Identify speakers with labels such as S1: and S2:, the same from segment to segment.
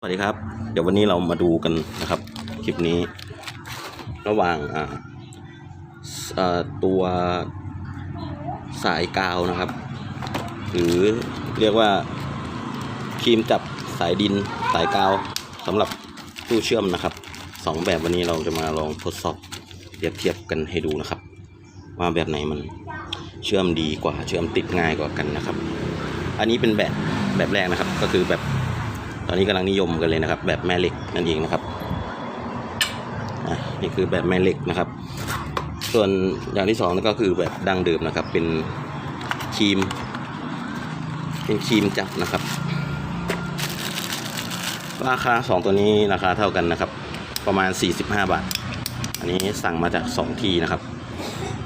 S1: สวัสดีครับ เดี๋ยววันนี้เรามาดูกันนะครับ คลิปนี้ ระหว่างอ่าตัวสายกาวนะครับ หรือเรียกว่าครีมจับสายดินสายกาวสำหรับตู้เชื่อมนะครับสองแบบวันนี้เราจะมาลองทดสอบเปรียบเทียบกันให้ดูนะครับ ว่าแบบไหนมันเชื่อมดีกว่าเชื่อมติดง่ายกว่ากันนะครับ อันนี้เป็นแบบแบบแรกนะครับ ก็คือแบบ ตอนนี้กำลังนิยมกันเลยนะครับ แบบแม่เหล็กนั่นเองนะครับนี่คือแบบแม่เหล็กนะครับ ส่วนอย่างที่สองนั่นก็คือแบบดั้งเดิมนะครับ เป็นครีม เป็นครีมจับนะครับ ราคาสองตัวนี้ราคาเท่ากันนะครับ ประมาณ 45 บาท อันนี้สั่งมาจากสองที่นะครับ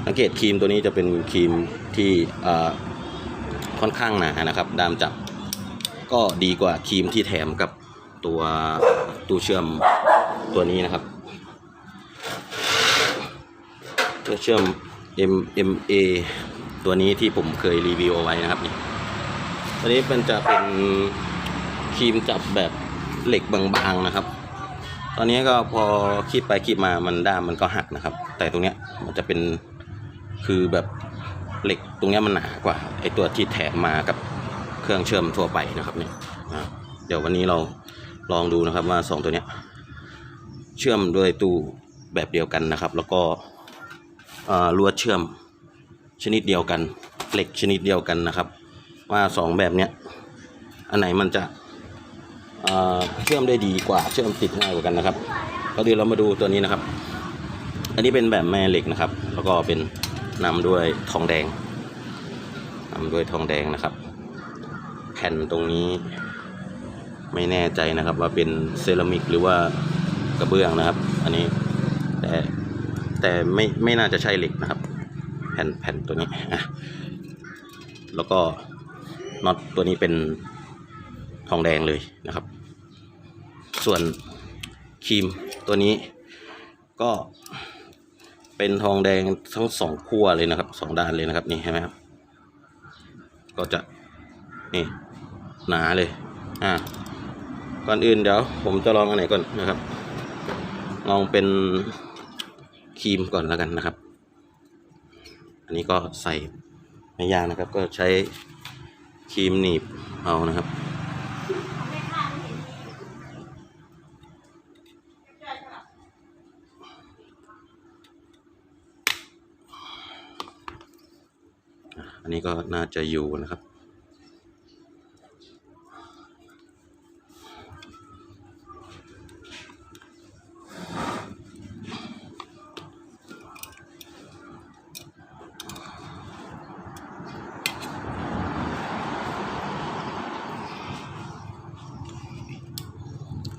S1: สังเกตครีมตัวนี้จะเป็นครีมที่ค่อนข้างหนานะครับ ดามจับ ก็ดีกว่าครีมที่แถมกับตัวตู้เชื่อมตัวนี้นะครับตัวเชื่อม MMA ตัวนี้ที่ผมเคยรีวิวเอาไว้นะครับนี่ตัวนี้เป็นจะเป็นครีมจับแบบเหล็กบางๆนะครับ ตอนนี้ก็พอคีบไปคีบมามันด้ามมันก็หักนะครับ แต่ตรงเนี้ยมันจะเป็นคือแบบเหล็กตรงเนี้ยมันหนากว่าไอตัวที่แถมมากับ เครื่องเชื่อมทั่วไปนะครับเนี่ยเดี๋ยววันนี้เราลองดูนะครับว่าสองตัวเนี้ยเชื่อมด้วยตู้แบบเดียวกันนะครับ แล้วก็ลวดเชื่อมชนิดเดียวกันเหล็กชนิดเดียวกันนะครับ ว่าสองแบบเนี้ยอันไหนมันจะเชื่อมได้ดีกว่าเชื่อมติดง่ายกว่ากันนะครับก็เดี๋ยวเรามาดูตัวนี้นะครับ อันนี้เป็นแบบแม่เหล็กนะครับ แล้วก็เป็นนำด้วยทองแดงนำด้วยทองแดงนะครับ ผ่นตรงนี้ ไม่แน่ใจนะครับ ว่าเป็นเซรามิกหรือว่ากระเบื้องนะครับ อันนี้แต่แต่ไม่ไม่น่าจะใช่เหล็กนะครับ แผ่นแผ่นตัวนี้อะแล้วก็น็อตตัวนี้เป็นทองแดงเลยนะครับ ส่วนครีมตัวนี้ก็เป็นทองแดงทั้งสองขั้วเลยนะครับสองด้านเลยนะครับนี่เห็นไหมครับก็จะนี่ หนาเลย อ่า ก่อนอื่นเดี๋ยว ผมจะลองอันไหนก่อนนะครับ ลองเป็นครีมก่อนแล้วกันนะครับ อันนี้ก็ใส่ไม่ยากนะครับ ก็ใช้ครีมหนีบเอานะครับอันนี้ก็น่าจะอยู่นะครับ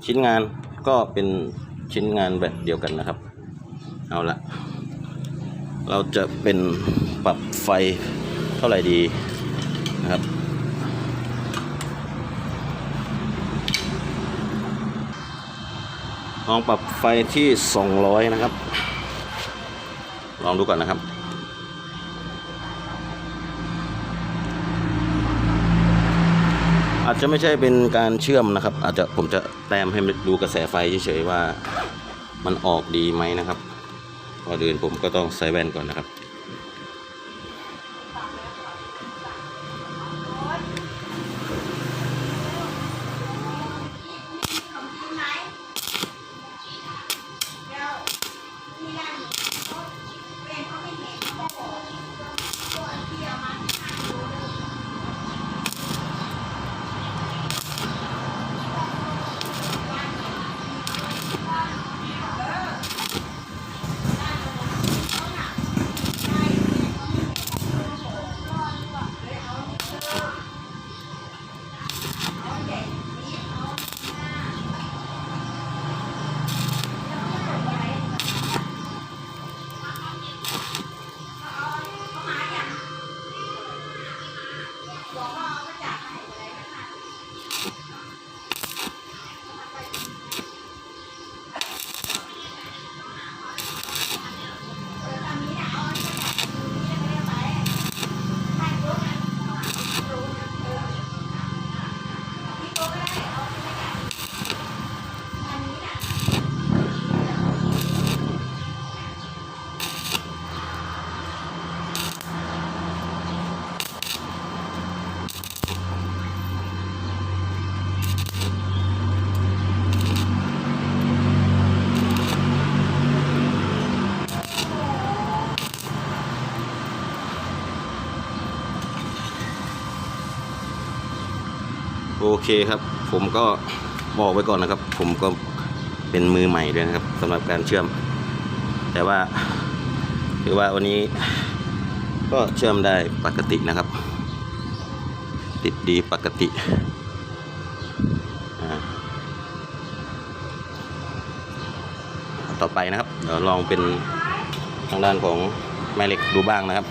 S1: ชิ้นงานก็เป็นชิ้นงานแบบเดียวกันนะครับ เอาละเราจะเป็นปรับไฟเท่าไหร่ดีนะครับ ลองปรับไฟที่ 200 นะครับ ลองดูก่อนนะครับ อาจจะไม่ใช่เป็นการเชื่อมนะครับ อาจจะผมจะแต้มให้ดูกระแสไฟเฉยๆว่า มันออกดีไหมนะครับก่อนอื่นผมก็ต้องใส่แว่นก่อนนะครับ เคครับ ผมก็บอกไว้ก่อนนะครับ ผมก็เป็นมือใหม่ด้วยนะครับสำหรับการเชื่อม แต่ว่าถือว่าวันนี้ก็เชื่อมได้ปกตินะครับ ติดดีปกติต่อไปนะครับเดี๋ยวลองเป็นทางด้านของแม่เหล็กดูบ้างนะครับ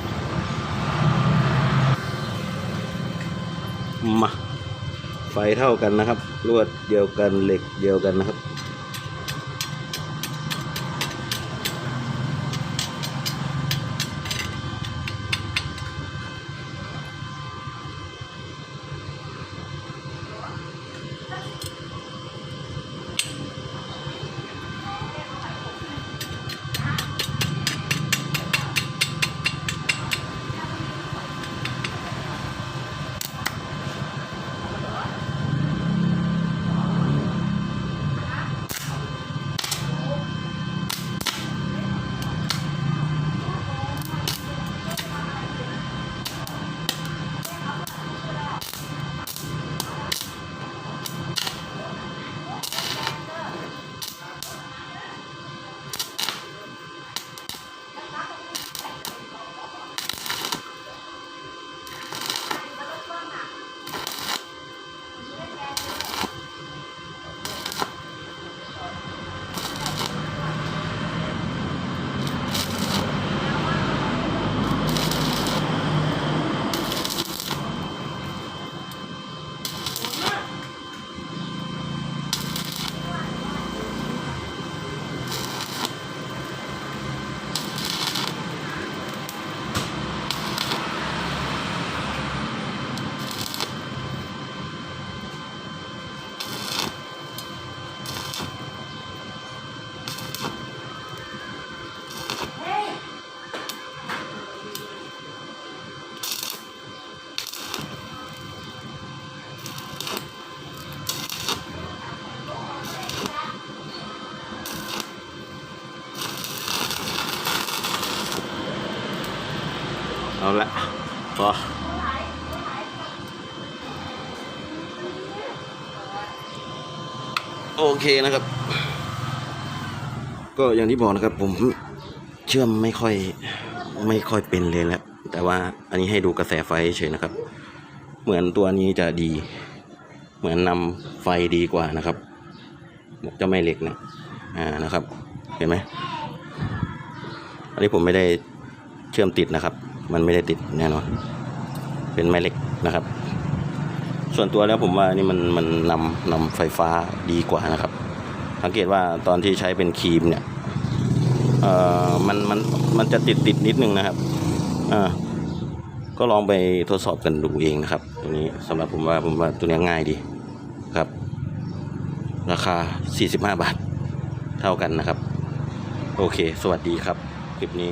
S1: มา ไฟเท่ากันนะครับ ลวดเดียวกันเหล็กเดียวกันนะครับ เอาละพอโอเคนะครับ ก็อย่างที่บอกนะครับ ผมเชื่อมไม่ค่อยไม่ค่อยเป็นเลยแหละแต่ว่าอันนี้ให้ดูกระแสไฟเฉยนะครับ เหมือนตัวนี้จะดี เหมือนนำไฟดีกว่านะครับเจะไม่เหล็กเนี่ยอ่านะครับ เห็นไหมอันนี้ผมไม่ได้เชื่อมติดนะครับ มันไม่ได้ติดแน่นอนเป็นไม้เหล็กนะครับ ส่วนตัวแล้วผมว่านี่มันมันนำนำไฟฟ้าดีกว่านะครับ สังเกตว่าตอนที่ใช้เป็นครีมเนี่ยเอ่อมันมันมันจะติดติดนิดนึงนะครับอ่าก็ลองไปทดสอบกันดูเองนะครับ ตัวนี้สำหรับผมว่าผมว่าตัวนี้ง่ายดีครับ ราคา 45 บาทเท่ากันนะครับ โอเค สวัสดีครับ คลิปนี้